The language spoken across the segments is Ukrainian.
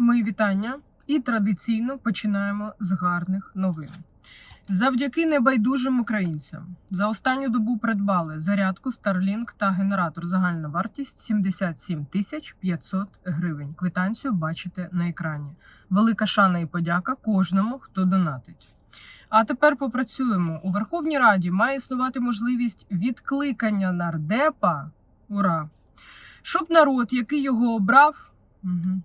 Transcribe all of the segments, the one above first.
Мої вітання і традиційно починаємо з гарних новин. Завдяки небайдужим українцям за останню добу придбали зарядку Starlink та генератор. Загальна вартість 77 тисяч 500 гривень. Квитанцію бачите на екрані. Велика шана і подяка кожному, хто донатить. А тепер попрацюємо. У Верховній Раді має існувати можливість відкликання нардепа. Ура! Щоб народ, який його обрав, угу,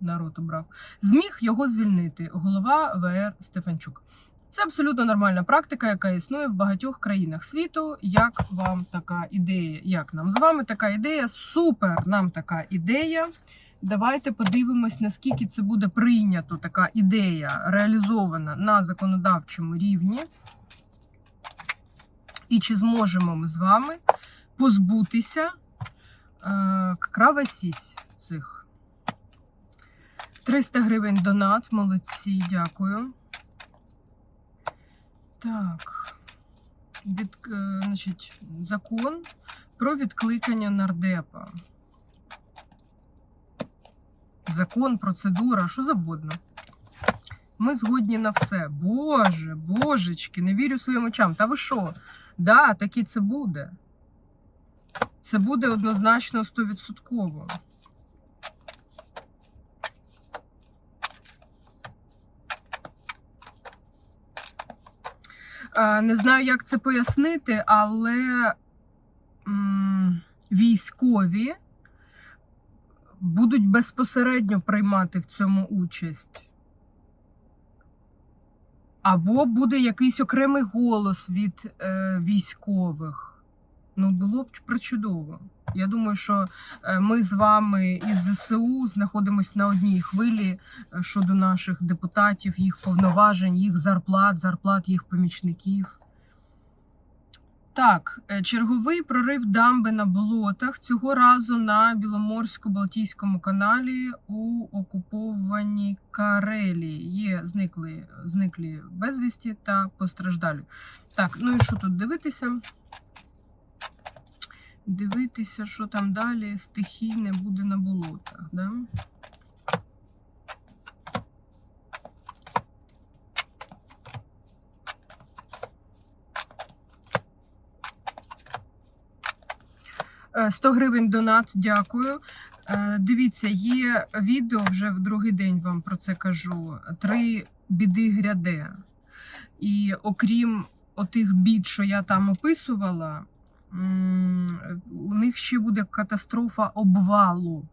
народ обрав, зміг його звільнити. Голова ВР Стефанчук. Це абсолютно нормальна практика, яка існує в багатьох країнах світу. Як вам така ідея? Як нам з вами така ідея? Супер! Нам така ідея. Давайте подивимось, наскільки це буде прийнято така ідея реалізована на законодавчому рівні. І чи зможемо ми з вами позбутися е, кравасісь цих 300 гривень донат. Молодці, дякую. Так. Від, е, значить, закон про відкликання нардепа. Закон, процедура, що завгодно. Ми згодні на все. Боже, божечки, не вірю своїм очам. Та ви що? Да, таки це буде. Це буде однозначно 100%. Не знаю, як це пояснити, але військові будуть безпосередньо приймати в цьому участь. Або буде якийсь окремий голос від е, військових. Ну, було б причудово. Я думаю, що е, ми з вами із ЗСУ знаходимося на одній хвилі е, щодо наших депутатів, їх повноважень, їх зарплат, зарплат їх помічників. Так, е, черговий прорив дамби на болотах цього разу на Біломорсько-Балтійському каналі у окупованій Карелії. Є зникли, зниклі безвісті та постраждалі. Так, ну і що тут дивитися? Дивитися, що там далі стихійне буде на болотах. Да? Е, 100 гривень донат, дякую. Е, Дивіться, є відео вже в другий день вам про це кажу. Три біди гряде. І окрім отих бід, що я там описувала, у них ще буде катастрофа обвалу.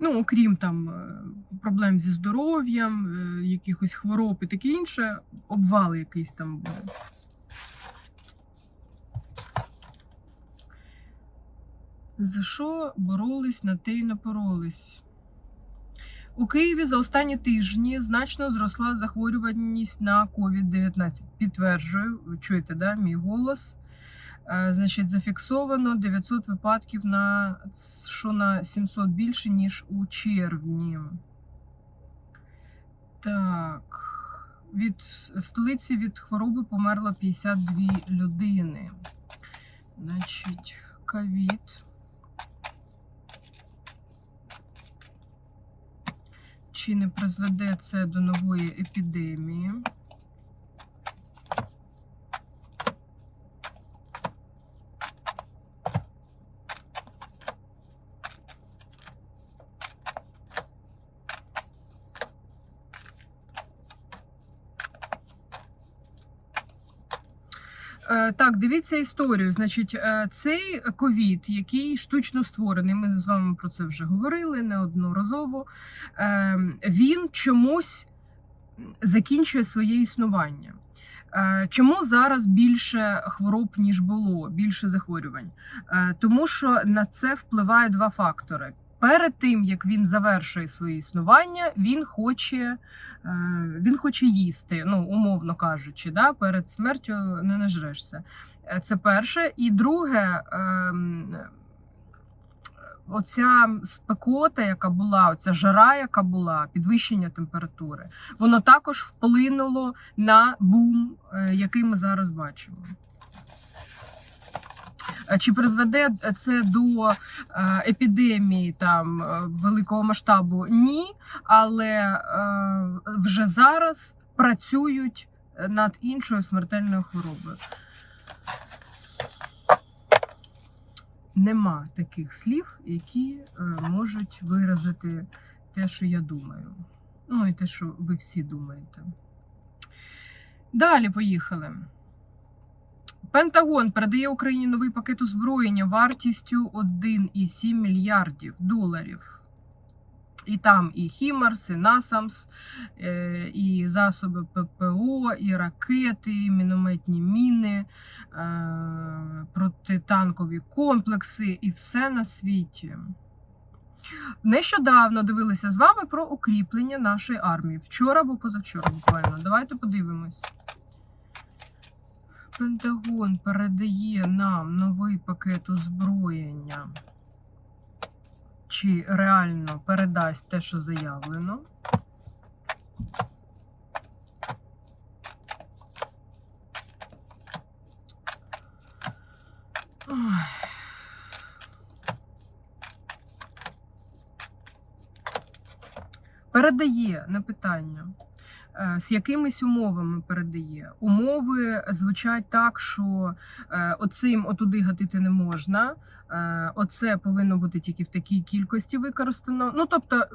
Ну, окрім там е, проблем зі здоров'ям, е, якихось хвороб і таке інше, обвал якийсь там буде. За що боролись, на те й напоролись. У Києві за останні тижні значно зросла захворюваність на COVID-19. Підтверджую, ви чуєте, да, мій голос. Е, Значить, зафіксовано 900 випадків на що на 700 більше, ніж у червні. Так. Від в столиці від хвороби померло 52 людини. Значить, ковід. Чи не призведе це до нової епідемії? Так, дивіться історію. Значить, е, цей ковід, який штучно створений, ми з вами про це вже говорили неодноразово. е, Він чомусь закінчує своє існування. Е, Чому зараз більше хвороб, ніж було, більше захворювань? Е, Тому що на це впливає два фактори. Перед тим як він завершує своє існування, він хоче, е, він хоче їсти, ну умовно кажучи, да, перед смертю не нажрешся. Е, Це перше. І друге, ем, оця спекота, яка була, оця жара, яка була, підвищення температури, воно також вплинуло на бум, е, який ми зараз бачимо. Чи призведе це до е, епідемії там е, великого масштабу? Ні, але е, вже зараз працюють над іншою смертельною хворобою. Нема таких слів, які можуть виразити те, що я думаю. Ну і те, що ви всі думаєте. Далі поїхали. Пентагон передає Україні новий пакет озброєння вартістю 1,7 мільярдів доларів. І там і Хімарс, і Насамс, е, і засоби ППО, і ракети, і мінометні міни, е, протитанкові комплекси, і все на світі. Нещодавно дивилися з вами про укріплення нашої армії. Вчора або позавчора, буквально. Давайте подивимось. Пентагон передає нам новий пакет озброєння. Чи реально передасть те, що заявлено? Передає на питання. Е, З якимись умовами передає. Умови звучать так, що е, оцим отуди гатити не можна. е, Оце повинно бути тільки в такій кількості використано. Ну, тобто,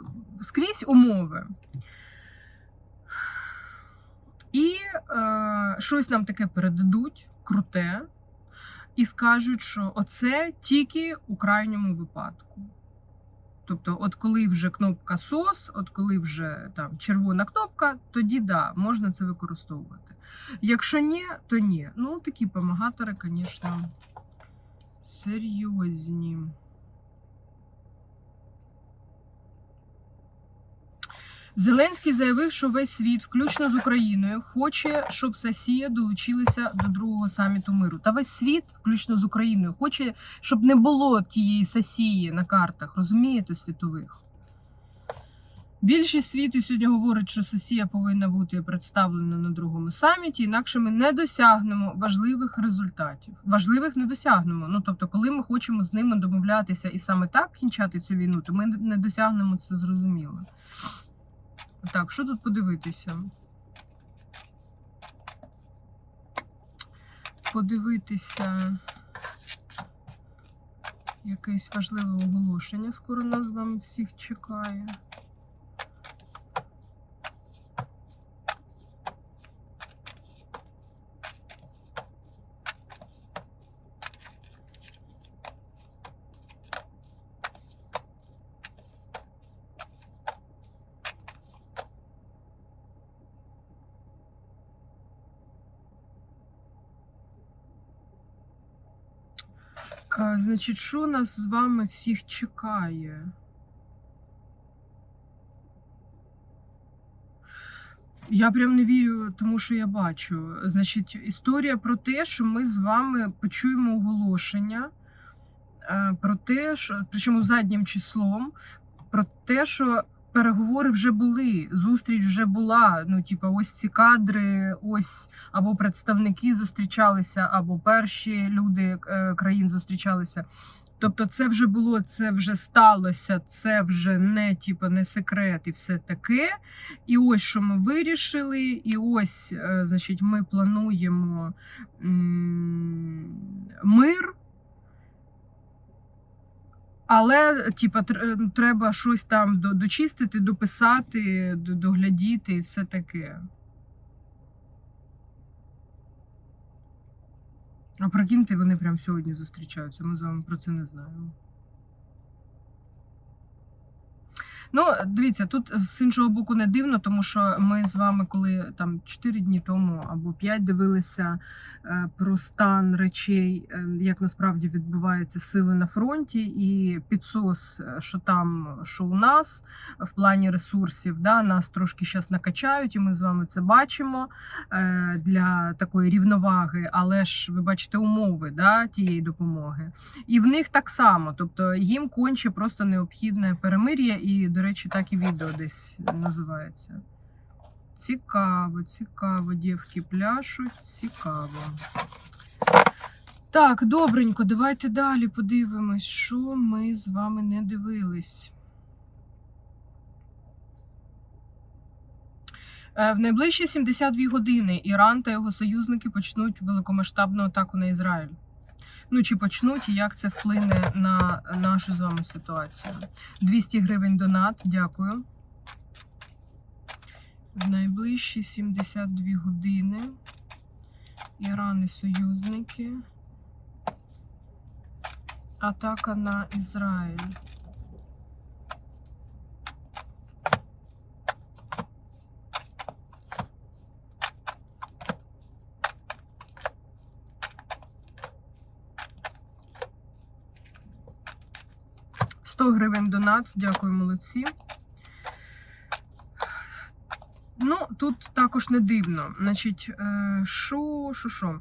скрізь умови. І е, щось нам таке передадуть, круте, і скажуть, що оце тільки у крайньому випадку. Тобто, от коли вже кнопка SOS, от коли вже там червона кнопка, тоді да, можна це використовувати. Якщо ні, то ні. Ну, такі помагатори, звісно, серйозні. Зеленський заявив, що весь світ, включно з Україною, хоче, щоб Сасія долучилася до другого саміту миру. Та весь світ, включно з Україною, хоче, щоб не було тієї Сасії на картах, розумієте, світових. Більшість світу сьогодні говорить, що Сесія повинна бути представлена на другому саміті, інакше ми не досягнемо важливих результатів. Важливих не досягнемо. Ну тобто, коли ми хочемо з ними домовлятися і саме так кінчати цю війну, то ми не досягнемо це зрозуміло. Так, що тут подивитися? Подивитися якесь важливе оголошення. Скоро нас з вами всіх чекає. А, значить, що нас з вами всіх чекає? Я прям не вірю, тому що я бачу. Значить, історія про те, що ми з вами почуємо оголошення е, про те, що причому заднім числом, про те, що переговори вже були, зустріч вже була. Ну, типа, ось ці кадри, ось або представники зустрічалися, або перші люди е, країн зустрічалися. Тобто, це вже було, це вже сталося, це вже не типу, не секрет і все таке. І ось що ми вирішили, і ось, е, значить, ми плануємо м, мир. Але, типа, треба щось там дочистити, дописати, доглядіти і все таке. А прикиньте, вони прямо сьогодні зустрічаються. Ми з вами про це не знаємо. Ну, дивіться, тут з іншого боку не дивно, тому що ми з вами, коли там 4 дні тому або 5 дивилися е, про стан речей, е, як насправді відбуваються сили на фронті, і підсос, е, що там, що у нас в плані ресурсів, да, нас трошки зараз накачають, і ми з вами це бачимо для такої рівноваги, але ж ви бачите умови да, тієї допомоги. І в них так само, тобто їм конче просто необхідне перемир'я, і, до речі, так і відео десь називається. Цікаво, цікаво, дівки пляшуть, цікаво. Так, добренько, давайте далі подивимось, що ми з вами не дивились. Е, В найближчі 72 години Іран та його союзники почнуть великомасштабну атаку на Ізраїль. Ну, чи почнуть, і як це вплине на нашу з вами ситуацію? 200 гривень донат, дякую. В найближчі 72 години Іран і союзники. Атака на Ізраїль. Сто гривень донат. Дякую, молодці. Ну, тут також не дивно. Значить, що, що, що?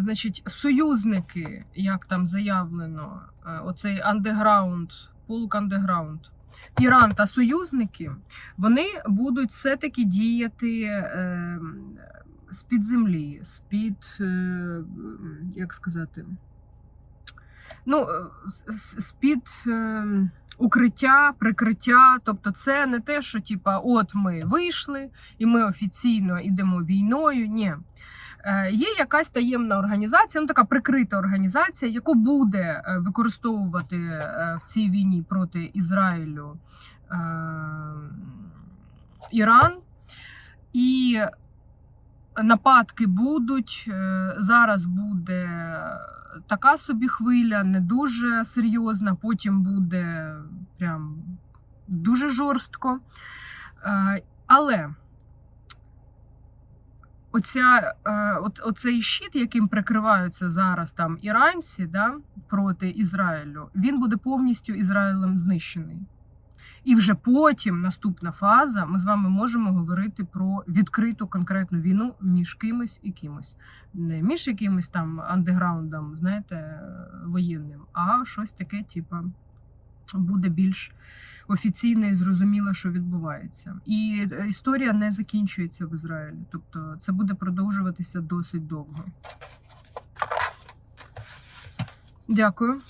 Значить, союзники, як там заявлено, е, оцей андеграунд, полк андеграунд, Іран та союзники, вони будуть все-таки діяти е, з-під землі, з-під, е, як сказати, ну, е, з-під. Е, укриття, прикриття. Тобто, це не те, що типа, от ми вийшли і ми офіційно йдемо війною. Ні. Е, Є якась таємна організація, ну така прикрита організація, яку буде е, використовувати в цій війні проти Ізраїлю е, Іран. І нападки будуть. Е, Зараз буде така собі хвиля, не дуже серйозна, потім буде прям дуже жорстко. Е, Але оця, е, оцей щит, яким прикриваються зараз там іранці да, проти Ізраїлю, він буде повністю Ізраїлем знищений. І вже потім наступна фаза, ми з вами можемо говорити про відкриту конкретну війну між кимось і кимось. Не між якимось там андеграундом, знаєте, воєнним, а щось таке, типу, буде більш офіційне і зрозуміло, що відбувається. І е, історія не закінчується в Ізраїлі. Тобто це буде продовжуватися досить довго. Дякую.